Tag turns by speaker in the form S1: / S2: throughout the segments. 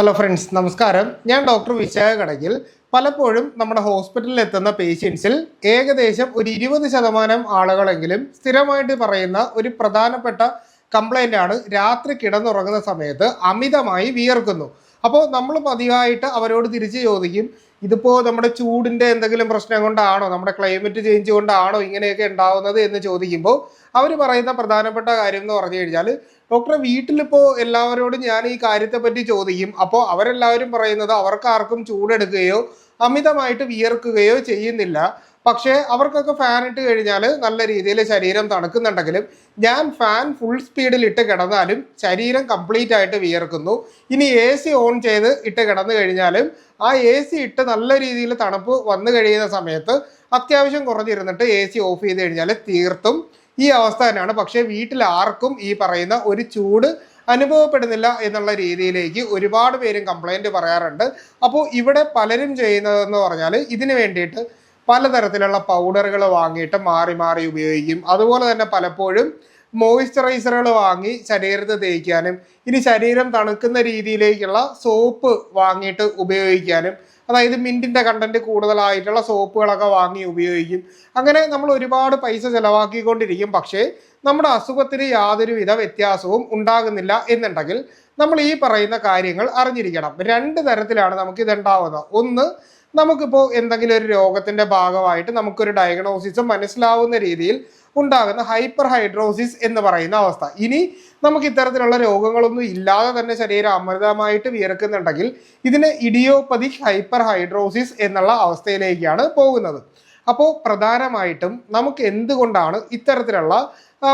S1: Hello friends നമസ്കാരം. ഞാൻ doctor Vishakha കടകിൽ. പലപ്പോഴും നമ്മുടെ ഹോസ്പിറ്റലിൽ എത്തുന്ന പേഷ്യൻസിൽ ഏകദേശം ഒരു ഇരുപത് ശതമാനം ആളുകളെങ്കിലും സ്ഥിരമായിട്ട് പറയുന്ന ഒരു പ്രധാനപ്പെട്ട കംപ്ലൈന്റ് ആണ് രാത്രി കിടന്നുറങ്ങുന്ന സമയത്ത് അമിതമായി വിയർക്കുന്നു. അപ്പോൾ നമ്മൾ പതിവായിട്ട് അവരോട് തിരിച്ച് ചോദിക്കും ഇതിപ്പോൾ നമ്മുടെ ചൂടിന്റെ എന്തെങ്കിലും പ്രശ്നം കൊണ്ടാണോ നമ്മുടെ ക്ലൈമറ്റ് ചേഞ്ച് കൊണ്ടാണോ ഇങ്ങനെയൊക്കെ ഉണ്ടാവുന്നത്? എന്ന് ചോദിക്കുമ്പോൾ അവർ പറയുന്ന പ്രധാനപ്പെട്ട കാര്യം എന്ന് പറഞ്ഞു കഴിഞ്ഞാൽ ഡോക്ടറെ വീട്ടിലിപ്പോൾ എല്ലാവരോടും ഞാൻ ഈ കാര്യത്തെപ്പറ്റി ചോദിക്കും. അപ്പോൾ അവരെല്ലാവരും പറയുന്നത് അവർക്ക് ആർക്കും ചൂടെടുക്കുകയോ അമിതമായിട്ട് വിയർക്കുകയോ ചെയ്യുന്നില്ല. പക്ഷേ അവർക്കൊക്കെ ഫാൻ ഇട്ട് കഴിഞ്ഞാൽ നല്ല രീതിയിൽ ശരീരം തണുക്കുന്നുണ്ടെങ്കിലും ഞാൻ ഫാൻ ഫുൾ സ്പീഡിൽ ഇട്ട് കിടന്നാലും ശരീരം കംപ്ലീറ്റ് ആയിട്ട് വിയർക്കുന്നു. ഇനി എ സി ഓൺ ചെയ്ത് ഇട്ട് കിടന്നു കഴിഞ്ഞാലും ആ എ സി ഇട്ട് നല്ല രീതിയിൽ തണുപ്പ് വന്നു കഴിയുന്ന സമയത്ത് അത്യാവശ്യം കുറഞ്ഞിരുന്നിട്ട് എ സി ഓഫ് ചെയ്ത് കഴിഞ്ഞാൽ തീർത്തും ഈ അവസ്ഥ തന്നെയാണ്. പക്ഷേ വീട്ടിൽ ആർക്കും ഈ പറയുന്ന ഒരു ചൂട് അനുഭവപ്പെടുന്നില്ല എന്നുള്ള രീതിയിലേക്ക് ഒരുപാട് പേരും കംപ്ലൈന്റ് പറയാറുണ്ട്. അപ്പോൾ ഇവിടെ പലരും ചെയ്യുന്നതെന്ന് പറഞ്ഞാൽ ഇതിന് വേണ്ടിയിട്ട് പലതരത്തിലുള്ള പൗഡറുകൾ വാങ്ങിയിട്ട് മാറി മാറി ഉപയോഗിക്കും. അതുപോലെ തന്നെ പലപ്പോഴും മോയ്സ്ചറൈസറുകൾ വാങ്ങി ശരീരത്ത് തേക്കാനും ഇനി ശരീരം തണുക്കുന്ന രീതിയിലേക്കുള്ള സോപ്പ് വാങ്ങിയിട്ട് ഉപയോഗിക്കാനും അതായത് മിന്റിന്റെ കണ്ടന്റ് കൂടുതലായിട്ടുള്ള സോപ്പുകളൊക്കെ വാങ്ങി ഉപയോഗിക്കും. അങ്ങനെ നമ്മൾ ഒരുപാട് പൈസ ചിലവാക്കിക്കൊണ്ടിരിക്കും. പക്ഷേ നമ്മുടെ അസുഖത്തിന് യാതൊരുവിധ വ്യത്യാസവും ഉണ്ടാകുന്നില്ല എന്നുണ്ടെങ്കിൽ നമ്മൾ ഈ പറയുന്ന കാര്യങ്ങൾ അറിഞ്ഞിരിക്കണം. രണ്ട് തരത്തിലാണ് നമുക്ക് ഇതുണ്ടാവുന്നത് ഒന്ന് നമുക്കിപ്പോൾ എന്തെങ്കിലും ഒരു രോഗത്തിന്റെ ഭാഗമായിട്ട് നമുക്കൊരു ഡയഗ്നോസിസ് മനസ്സിലാവുന്ന രീതിയിൽ ഉണ്ടാകുന്ന ഹൈപ്പർ ഹൈഡ്രോസിസ് എന്ന് പറയുന്ന അവസ്ഥ. ഇനി നമുക്ക് ഇത്തരത്തിലുള്ള രോഗങ്ങളൊന്നും ഇല്ലാതെ തന്നെ ശരീരം അമൃതമായിട്ട് വിയർക്കുന്നുണ്ടെങ്കിൽ ഇതിന് ഇഡിയോപ്പതിക് ഹൈപ്പർ ഹൈഡ്രോസിസ് എന്നുള്ള അവസ്ഥയിലേക്കാണ് പോകുന്നത്. അപ്പോൾ പ്രധാനമായിട്ടും നമുക്ക് എന്തുകൊണ്ടാണ് ഇത്തരത്തിലുള്ള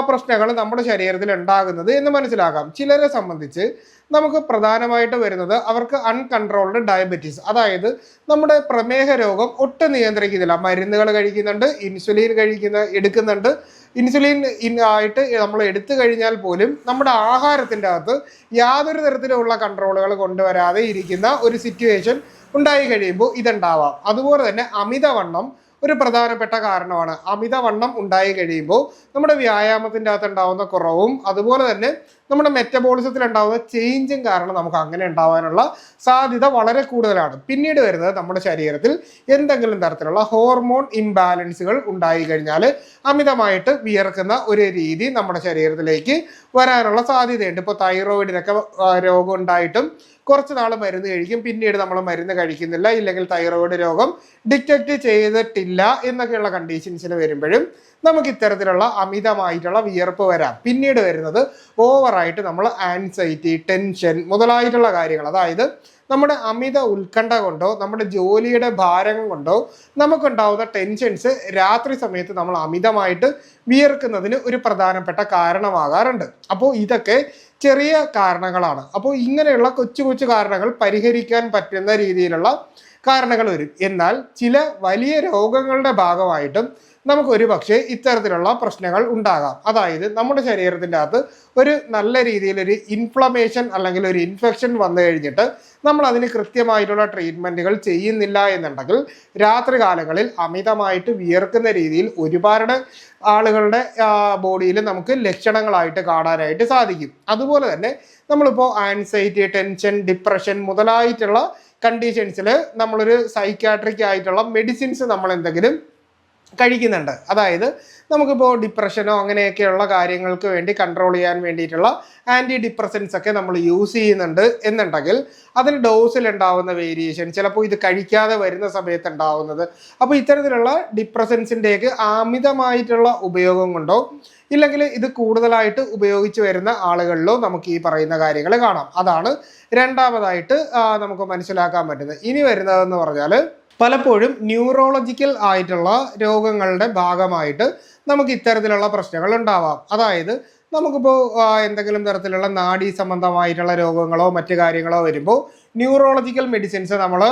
S1: പ്രശ്നങ്ങൾ നമ്മുടെ ശരീരത്തിൽ ഉണ്ടാകുന്നത് എന്ന് മനസ്സിലാക്കാം. ചിലരെ സംബന്ധിച്ച് നമുക്ക് പ്രധാനമായിട്ട് വരുന്നത് അവർക്ക് അൺകൺട്രോൾഡ് ഡയബറ്റീസ് അതായത് നമ്മുടെ പ്രമേഹ രോഗം ഒട്ടും നിയന്ത്രിക്കുന്നില്ല. മരുന്നുകൾ കഴിക്കുന്നുണ്ട് ഇൻസുലിൻ കഴിക്കുന്ന എടുക്കുന്നുണ്ട്. ഇൻസുലിൻ ഇൻ ആയിട്ട് നമ്മൾ എടുത്തു കഴിഞ്ഞാൽ പോലും നമ്മുടെ ആഹാരത്തിന്റെ അകത്ത് യാതൊരു തരത്തിലുള്ള കൺട്രോളുകൾ കൊണ്ടുവരാതെ ഇരിക്കുന്ന ഒരു സിറ്റുവേഷൻ ഉണ്ടായി കഴിയുമ്പോൾ ഇതുണ്ടാവാം. അതുപോലെ തന്നെ അമിതവണ്ണം ഒരു പ്രധാനപ്പെട്ട കാരണമാണ്. അമിതവണ്ണം ഉണ്ടായി കഴിയുമ്പോൾ നമ്മുടെ വ്യായാമത്തിന്റെ അകത്ത് ഉണ്ടാവുന്ന കുറവും അതുപോലെ തന്നെ നമ്മുടെ മെറ്റബോളിസത്തിൽ ഉണ്ടാവുന്ന ചേഞ്ചും കാരണം നമുക്ക് അങ്ങനെ ഉണ്ടാവാനുള്ള സാധ്യത വളരെ കൂടുതലാണ്. പിന്നീട് വരുന്നത് നമ്മുടെ ശരീരത്തിൽ എന്തെങ്കിലും തരത്തിലുള്ള ഹോർമോൺ ഇംബാലൻസുകൾ ഉണ്ടായി കഴിഞ്ഞാൽ അമിതമായിട്ട് വിയർക്കുന്ന ഒരു രീതി നമ്മുടെ ശരീരത്തിലേക്ക് വരാനുള്ള സാധ്യതയുണ്ട്. ഇപ്പോൾ തൈറോയിഡിനൊക്കെ രോഗം ഉണ്ടായിട്ടും കുറച്ച് നാൾ മരുന്ന് കഴിക്കും. പിന്നീട് നമ്മൾ മരുന്ന് കഴിക്കുന്നില്ല. ഇല്ലെങ്കിൽ തൈറോയിഡ് രോഗം ഡിറ്റക്ട് ചെയ്തിട്ടില്ല എന്നൊക്കെയുള്ള കണ്ടീഷൻസിൽ വരുമ്പോഴും നമുക്ക് ഇത്തരത്തിലുള്ള അമിതമായിട്ടുള്ള വിയർപ്പ് വരാം. പിന്നീട് വരുന്നത് ഓവറായിട്ട് നമ്മൾ ആൻസൈറ്റി ടെൻഷൻ മുതലായിട്ടുള്ള കാര്യങ്ങൾ. അതായത് നമ്മുടെ അമിത ഉത്കണ്ഠ കൊണ്ടോ നമ്മുടെ ജോലിയുടെ ഭാരം കൊണ്ടോ നമുക്കുണ്ടാവുന്ന ടെൻഷൻസ് രാത്രി സമയത്ത് നമ്മൾ അമിതമായിട്ട് വിയർക്കുന്നതിന് ഒരു പ്രധാനപ്പെട്ട കാരണമാകാറുണ്ട്. അപ്പോൾ ഇതൊക്കെ ചെറിയ കാരണങ്ങളാണ്. അപ്പോൾ ഇങ്ങനെയുള്ള കൊച്ചു കൊച്ചു കാരണങ്ങൾ പരിഹരിക്കാൻ പറ്റുന്ന രീതിയിലുള്ള കാരണങ്ങൾ വരും. എന്നാൽ ചില വലിയ രോഗങ്ങളുടെ ഭാഗമായിട്ടും നമുക്ക് ഒരു പക്ഷേ ഇത്തരത്തിലുള്ള പ്രശ്നങ്ങൾ ഉണ്ടാകാം. അതായത് നമ്മുടെ ശരീരത്തിന്റെ അകത്ത് ഒരു നല്ല രീതിയിലൊരു ഇൻഫ്ലമേഷൻ അല്ലെങ്കിൽ ഒരു ഇൻഫെക്ഷൻ വന്നു കഴിഞ്ഞിട്ട് നമ്മൾ അതിന് കൃത്യമായിട്ടുള്ള ട്രീറ്റ്മെന്റുകൾ ചെയ്യുന്നില്ല എന്നുണ്ടെങ്കിൽ രാത്രി കാലങ്ങളിൽ അമിതമായിട്ട് വിയർക്കുന്ന രീതിയിൽ ഒരുപാട് ആളുകളുടെ ബോഡിയിൽ നമുക്ക് ലക്ഷണങ്ങളായിട്ട് കാണാനായിട്ട് സാധിക്കും. അതുപോലെ തന്നെ നമ്മളിപ്പോൾ ആൻസൈറ്റി ടെൻഷൻ ഡിപ്രഷൻ മുതലായിട്ടുള്ള കണ്ടീഷൻസിൽ നമ്മളൊരു സൈക്കാട്രിക് ആയിട്ടുള്ള മെഡിസിൻസ് നമ്മൾ എന്തെങ്കിലും കഴിക്കുന്നുണ്ട്. അതായത് നമുക്കിപ്പോൾ ഡിപ്രഷനോ അങ്ങനെയൊക്കെയുള്ള കാര്യങ്ങൾക്ക് വേണ്ടി കൺട്രോൾ ചെയ്യാൻ വേണ്ടിയിട്ടുള്ള ആന്റി ഡിപ്രസൻസ് ഒക്കെ നമ്മൾ യൂസ് ചെയ്യുന്നുണ്ട് എന്നുണ്ടെങ്കിൽ അതിന് ഡോസിൽ ഉണ്ടാവുന്ന വേരിയേഷൻ ചിലപ്പോൾ ഇത് കഴിക്കാതെ വരുന്ന സമയത്ത് ഉണ്ടാവുന്നത് അപ്പോൾ ഇത്തരത്തിലുള്ള ഡിപ്രസൻസിന്റെയൊക്കെ അമിതമായിട്ടുള്ള ഉപയോഗം കൊണ്ടോ ഇല്ലെങ്കിൽ ഇത് കൂടുതലായിട്ട് ഉപയോഗിച്ച് വരുന്ന ആളുകളിലോ നമുക്ക് ഈ പറയുന്ന കാര്യങ്ങൾ കാണാം. അതാണ് രണ്ടാമതായിട്ട് നമുക്ക് മനസ്സിലാക്കാൻ പറ്റുന്നത്. ഇനി വരുന്നതെന്ന് പറഞ്ഞാൽ പലപ്പോഴും ന്യൂറോളജിക്കൽ ആയിട്ടുള്ള രോഗങ്ങളുടെ ഭാഗമായിട്ട് നമുക്ക് ഇത്തരത്തിലുള്ള പ്രശ്നങ്ങൾ ഉണ്ടാവാം. അതായത് നമുക്കിപ്പോൾ എന്തെങ്കിലും തരത്തിലുള്ള നാഡീ സംബന്ധമായിട്ടുള്ള രോഗങ്ങളോ മറ്റു കാര്യങ്ങളോ വരുമ്പോൾ ന്യൂറോളജിക്കൽ മെഡിസിൻസ് നമ്മൾ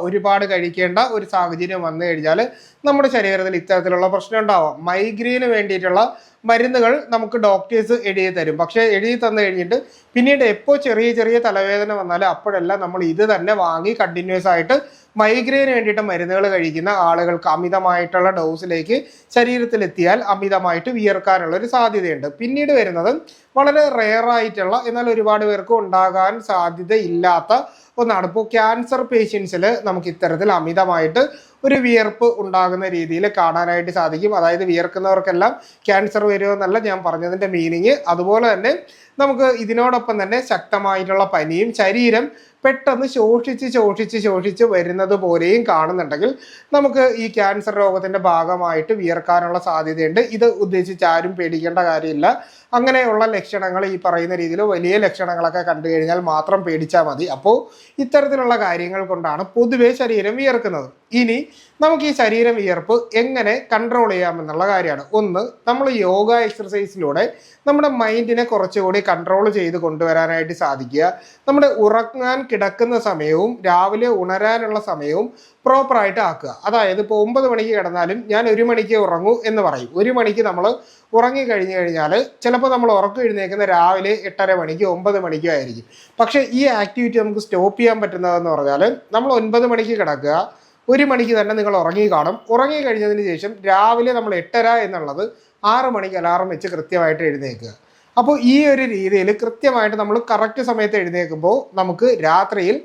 S1: ഒരുപാട് കഴിക്കേണ്ട ഒരു സാഹചര്യം വന്നു കഴിഞ്ഞാൽ നമ്മുടെ ശരീരത്തിൽ ഇത്തരത്തിലുള്ള പ്രശ്നം ഉണ്ടാവാം. മൈഗ്രെയിന് വേണ്ടിയിട്ടുള്ള മരുന്നുകൾ നമുക്ക് ഡോക്ടേഴ്സ് എഴുതി തരും. പക്ഷേ എഴുതി തന്നു കഴിഞ്ഞിട്ട് പിന്നീട് എപ്പോൾ ചെറിയ ചെറിയ തലവേദന വന്നാലും അപ്പോഴെല്ലാം നമ്മൾ ഇത് തന്നെ വാങ്ങി കണ്ടിന്യൂസ് ആയിട്ട് മൈഗ്രെയിന് വേണ്ടിയിട്ട് മരുന്നുകൾ കഴിക്കുന്ന ആളുകൾക്ക് അമിതമായിട്ടുള്ള ഡോസിലേക്ക് ശരീരത്തിലെത്തിയാൽ അമിതമായിട്ട് വിയർക്കാനുള്ള ഒരു സാധ്യതയുണ്ട്. പിന്നീട് വരുന്നത് വളരെ റെയർ ആയിട്ടുള്ള എന്നാൽ ഒരുപാട് പേർക്ക് ഉണ്ടാകാൻ സാധ്യതയില്ലാത്ത ഒന്നാണ്. ഇപ്പോൾ ക്യാൻസർ പേഷ്യൻസിൽ നമുക്ക് ഇത്തരത്തിൽ അമിതമായിട്ട് ഒരു വിയർപ്പ് ഉണ്ടാകുന്ന രീതിയിൽ കാണാനായിട്ട് സാധിക്കും. അതായത് വിയർക്കുന്നവർക്കെല്ലാം ക്യാൻസർ വരുമെന്നല്ല ഞാൻ പറഞ്ഞതിന്റെ മീനിങ് അതുപോലെ തന്നെ നമുക്ക് ഇതിനോടൊപ്പം തന്നെ ശക്തമായിട്ടുള്ള പനിയും ശരീരം പെട്ടെന്ന് ശോഷിച്ച് ശോഷിച്ച് ശോഷിച്ച് വരുന്നത് പോലെയും കാണുന്നുണ്ടെങ്കിൽ നമുക്ക് ഈ ക്യാൻസർ രോഗത്തിന്റെ ഭാഗമായിട്ട് വിയർക്കാനുള്ള സാധ്യതയുണ്ട്. ഇത് ഉദ്ദേശിച്ച് ആരും പേടിക്കേണ്ട കാര്യമില്ല. അങ്ങനെയുള്ള ലക്ഷണങ്ങൾ ഈ പറയുന്ന രീതിയിൽ വലിയ ലക്ഷണങ്ങളൊക്കെ കണ്ടു കഴിഞ്ഞാൽ മാത്രം പേടിച്ചാൽ മതി. അപ്പോൾ ഇത്തരത്തിലുള്ള കാര്യങ്ങൾ കൊണ്ടാണ് പൊതുവെ ശരീരം വിയർക്കുന്നത്. ഇനി നമുക്ക് ഈ ശരീരം വിയർപ്പ് എങ്ങനെ കൺട്രോൾ ചെയ്യാമെന്നുള്ള കാര്യമാണ്. ഒന്ന് നമ്മൾ യോഗ എക്സർസൈസിലൂടെ നമ്മുടെ മൈൻഡിനെ കുറച്ചുകൂടി കൺട്രോൾ ചെയ്ത് കൊണ്ടുവരാനായിട്ട് സാധിക്കുക. നമ്മുടെ ഉറങ്ങാൻ കിടക്കുന്ന സമയവും രാവിലെ ഉണരാനുള്ള സമയവും പ്രോപ്പറായിട്ട് ആക്കുക. അതായത് ഇപ്പോൾ ഒമ്പത് മണിക്ക് കിടന്നാലും ഞാൻ ഒരു മണിക്ക് ഉറങ്ങൂ എന്ന് പറയും. ഒരു മണിക്ക് നമ്മൾ ഉറങ്ങി കഴിഞ്ഞു കഴിഞ്ഞാൽ ചിലപ്പോൾ നമ്മൾ ഉറക്കം എഴുന്നേക്കുന്ന രാവിലെ എട്ടര മണിക്ക് ഒമ്പത് മണിക്കോ ആയിരിക്കും. പക്ഷേ ഈ ആക്ടിവിറ്റി നമുക്ക് സ്റ്റോപ്പ് ചെയ്യാൻ പറ്റുന്നതെന്ന് പറഞ്ഞാൽ നമ്മൾ ഒൻപത് മണിക്ക് കിടക്കുക. ഒരു മണിക്ക് തന്നെ നിങ്ങൾ ഉറങ്ങി കാണും. ഉറങ്ങി കഴിഞ്ഞതിന് ശേഷം രാവിലെ നമ്മൾ എട്ടര എന്നുള്ളത് ആറ് മണിക്ക് അലാറം വെച്ച് കൃത്യമായിട്ട് എഴുന്നേക്കുക അപ്പോൾ ഈ ഒരു രീതിയിൽ കൃത്യമായിട്ട് നമ്മൾ കറക്റ്റ് സമയത്ത് എഴുന്നേൽക്കുമ്പോൾ നമുക്ക് രാത്രിയിൽ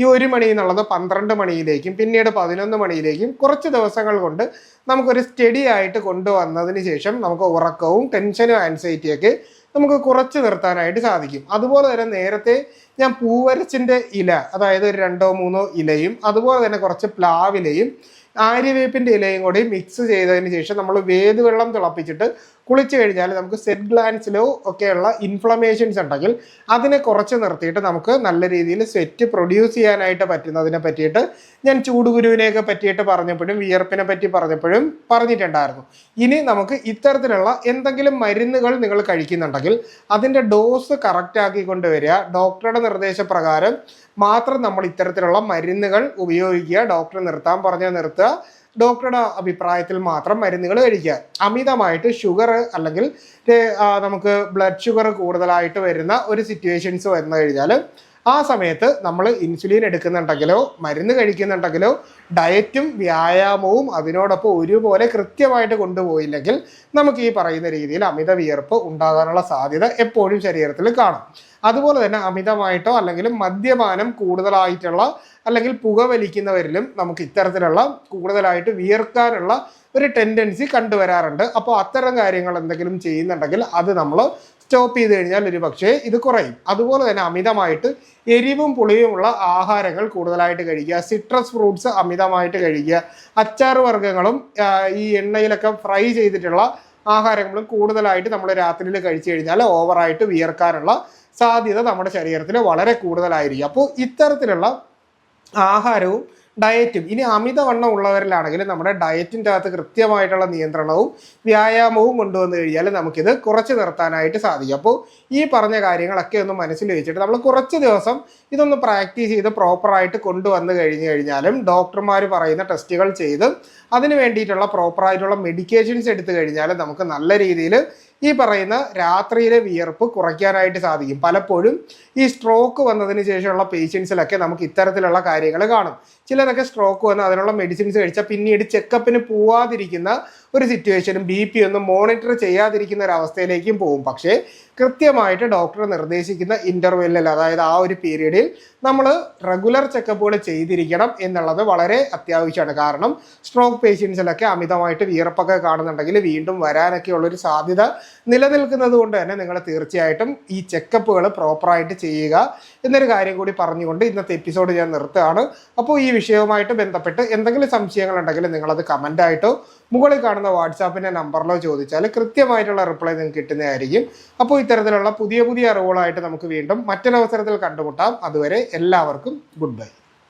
S1: ഈ ഒരു മണി എന്നുള്ളത് പന്ത്രണ്ട് മണിയിലേക്കും പിന്നീട് പതിനൊന്ന് മണിയിലേക്കും കുറച്ച് ദിവസങ്ങൾ കൊണ്ട് നമുക്കൊരു സ്റ്റഡി ആയിട്ട് കൊണ്ടുവന്നതിന് ശേഷം നമുക്ക് ഉറക്കവും ടെൻഷനും ആൻസൈറ്റിയൊക്കെ നമുക്ക് കുറച്ച് നിർത്താനായിട്ട് സാധിക്കും. അതുപോലെ തന്നെ നേരത്തെ ഞാൻ പൂവരച്ചിന്റെ ഇല അതായത് ഒരു രണ്ടോ മൂന്നോ ഇലയും അതുപോലെ തന്നെ കുറച്ച് പ്ലാവിലയും ആര്യവേപ്പിന്റെ ഇലയും കൂടി മിക്സ് ചെയ്തതിന് ശേഷം നമ്മൾ വേദുവെള്ളം തിളപ്പിച്ചിട്ട് കുളിച്ചു കഴിഞ്ഞാൽ നമുക്ക് സെറ്റ് ഗ്ലാൻസിലോ ഒക്കെയുള്ള ഇൻഫ്ലമേഷൻസ് ഉണ്ടെങ്കിൽ അതിനെ കുറച്ച് നിർത്തിയിട്ട് നമുക്ക് നല്ല രീതിയിൽ സ്വെറ്റ് പ്രൊഡ്യൂസ് ചെയ്യാനായിട്ട് പറ്റുന്നതിനെ പറ്റിയിട്ട് ഞാൻ ചൂടുകുരുവിനെയൊക്കെ പറ്റിയിട്ട് പറഞ്ഞപ്പോഴും വിയർപ്പിനെ പറ്റി പറഞ്ഞപ്പോഴും പറഞ്ഞിട്ടുണ്ടായിരുന്നു. ഇനി നമുക്ക് ഇത്തരത്തിലുള്ള എന്തെങ്കിലും മരുന്നുകൾ നിങ്ങൾ കഴിക്കുന്നുണ്ടെങ്കിൽ അതിന്റെ ഡോസ് കറക്റ്റ് ആക്കി കൊണ്ടുവരിക ഡോക്ടറുടെ നിർദ്ദേശപ്രകാരം മാത്രം നമ്മൾ ഇത്തരത്തിലുള്ള മരുന്നുകൾ ഉപയോഗിക്കുക. ഡോക്ടർ നിർത്താൻ പറഞ്ഞാൽ നിർത്തുക. ഡോക്ടറുടെ അഭിപ്രായത്തിൽ മാത്രം മരുന്നുകൾ കഴിക്കുക. അമിതമായിട്ട് ഷുഗർ അല്ലെങ്കിൽ നമുക്ക് ബ്ലഡ് ഷുഗർ കൂടുതലായിട്ട് വരുന്ന ഒരു സിറ്റുവേഷൻസ് വന്നു കഴിഞ്ഞാൽ ആ സമയത്ത് നമ്മൾ ഇൻസുലിൻ എടുക്കുന്നുണ്ടെങ്കിലോ മരുന്ന് കഴിക്കുന്നുണ്ടെങ്കിലോ ഡയറ്റും വ്യായാമവും അതിനോടൊപ്പം ഒരുപോലെ കൃത്യമായിട്ട് കൊണ്ടുപോയില്ലെങ്കിൽ നമുക്ക് ഈ പറയുന്ന രീതിയിൽ അമിത വിയർപ്പ് ഉണ്ടാകാനുള്ള സാധ്യത എപ്പോഴും ശരീരത്തിൽ കാണും. അതുപോലെ തന്നെ അമിതമായിട്ടോ അല്ലെങ്കിൽ മദ്യപാനം കൂടുതലായിട്ടുള്ള അല്ലെങ്കിൽ പുകവലിക്കുന്നവരിലും നമുക്ക് ഇത്തരത്തിലുള്ള കൂടുതലായിട്ട് വിയർക്കാനുള്ള ഒരു ടെൻഡൻസി കണ്ടുവരാറുണ്ട്. അപ്പോൾ അത്തരം കാര്യങ്ങൾ എന്തെങ്കിലും ചെയ്യുന്നുണ്ടെങ്കിൽ അത് നമ്മൾ സ്റ്റോപ്പ് ചെയ്ത് കഴിഞ്ഞാൽ ഒരു പക്ഷേ ഇത് കുറയും. അതുപോലെ തന്നെ അമിതമായിട്ട് എരിവും പുളിയുമുള്ള ആഹാരങ്ങൾ കൂടുതലായിട്ട് കഴിക്കുക. സിട്രസ് ഫ്രൂട്ട്സ് അമിതമായിട്ട് കഴിക്കുക. അച്ചാർ വർഗങ്ങളും ഈ എണ്ണയിലൊക്കെ ഫ്രൈ ചെയ്തിട്ടുള്ള ആഹാരങ്ങളും കൂടുതലായിട്ട് നമ്മൾ രാത്രിയിൽ കഴിച്ചു കഴിഞ്ഞാൽ ഓവറായിട്ട് വിയർക്കാനുള്ള സാധ്യത നമ്മുടെ ശരീരത്തിൽ വളരെ കൂടുതലായിരിക്കും. അപ്പോൾ ഇത്തരത്തിലുള്ള ആഹാരവും ഡയറ്റും. ഇനി അമിതവണ്ണം ഉള്ളവരിലാണെങ്കിൽ നമ്മുടെ ഡയറ്റിന്റെ അകത്ത് കൃത്യമായിട്ടുള്ള നിയന്ത്രണവും വ്യായാമവും കൊണ്ടുവന്നു കഴിഞ്ഞാൽ നമുക്കിത് കുറച്ച് നിർത്താനായിട്ട് സാധിക്കും. അപ്പോൾ ഈ പറഞ്ഞ കാര്യങ്ങളൊക്കെ ഒന്ന് മനസ്സിൽ വെച്ചിട്ട് നമ്മൾ കുറച്ച് ദിവസം ഇതൊന്ന് പ്രാക്ടീസ് ചെയ്ത് പ്രോപ്പറായിട്ട് കൊണ്ടുവന്നു കഴിഞ്ഞു കഴിഞ്ഞാലും ഡോക്ടർമാർ പറയുന്ന ടെസ്റ്റുകൾ ചെയ്ത് അതിന് വേണ്ടിയിട്ടുള്ള പ്രോപ്പറായിട്ടുള്ള മെഡിക്കേഷൻസ് എടുത്തു കഴിഞ്ഞാൽ നമുക്ക് നല്ല രീതിയിൽ ഈ പറയുന്ന രാത്രിയിലെ വിയർപ്പ് കുറയ്ക്കാനായിട്ട് സാധിക്കും. പലപ്പോഴും ഈ സ്ട്രോക്ക് വന്നതിന് ശേഷമുള്ള പേഷ്യൻസിലൊക്കെ നമുക്ക് ഇത്തരത്തിലുള്ള കാര്യങ്ങൾ കാണും. ചിലരൊക്കെ സ്ട്രോക്ക് വന്ന് അതിനുള്ള മെഡിസിൻസ് കഴിച്ചാൽ പിന്നീട് ചെക്കപ്പിന് പോവാതിരിക്കുന്ന ഒരു സിറ്റുവേഷനും ബി പി ഒന്നും മോണിറ്റർ ചെയ്യാതിരിക്കുന്ന ഒരു അവസ്ഥയിലേക്കും പോകും. പക്ഷേ കൃത്യമായിട്ട് ഡോക്ടർ നിർദ്ദേശിക്കുന്ന ഇന്റർവെല്ലിൽ അതായത് ആ ഒരു പീരീഡിൽ നമ്മൾ റെഗുലർ ചെക്കപ്പുകൾ ചെയ്തിരിക്കണം എന്നുള്ളത് വളരെ അത്യാവശ്യമാണ്. കാരണം സ്ട്രോക്ക് പേഷ്യൻസിലൊക്കെ അമിതമായിട്ട് വിയർപ്പൊക്കെ കാണുന്നുണ്ടെങ്കിൽ വീണ്ടും വരാനൊക്കെ ഉള്ളൊരു സാധ്യത നിലനിൽക്കുന്നത് കൊണ്ട് തന്നെ നിങ്ങൾ തീർച്ചയായിട്ടും ഈ ചെക്കപ്പുകൾ പ്രോപ്പറായിട്ട് ചെയ്യുക. എന്നൊരു കാര്യം കൂടി പറഞ്ഞുകൊണ്ട് ഇന്നത്തെ എപ്പിസോഡ് ഞാൻ നിർത്തുകയാണ്. അപ്പോൾ ഈ വിഷയവുമായിട്ട് ബന്ധപ്പെട്ട് എന്തെങ്കിലും സംശയങ്ങൾ ഉണ്ടെങ്കിൽ നിങ്ങളത് കമന്റായിട്ടോ മുകളിൽ കാണുന്ന വാട്സാപ്പിന്റെ നമ്പറിലോ ചോദിച്ചാൽ കൃത്യമായിട്ടുള്ള റിപ്ലൈ നിങ്ങൾക്ക് കിട്ടുന്നതായിരിക്കും. അപ്പോൾ ഇത്തരത്തിലുള്ള പുതിയ പുതിയ അറിവുകളായിട്ട് നമുക്ക് വീണ്ടും മറ്റൊരവസരത്തിൽ കണ്ടുമുട്ടാം. അതുവരെ എല്ലാവർക്കും ഗുഡ് ബൈ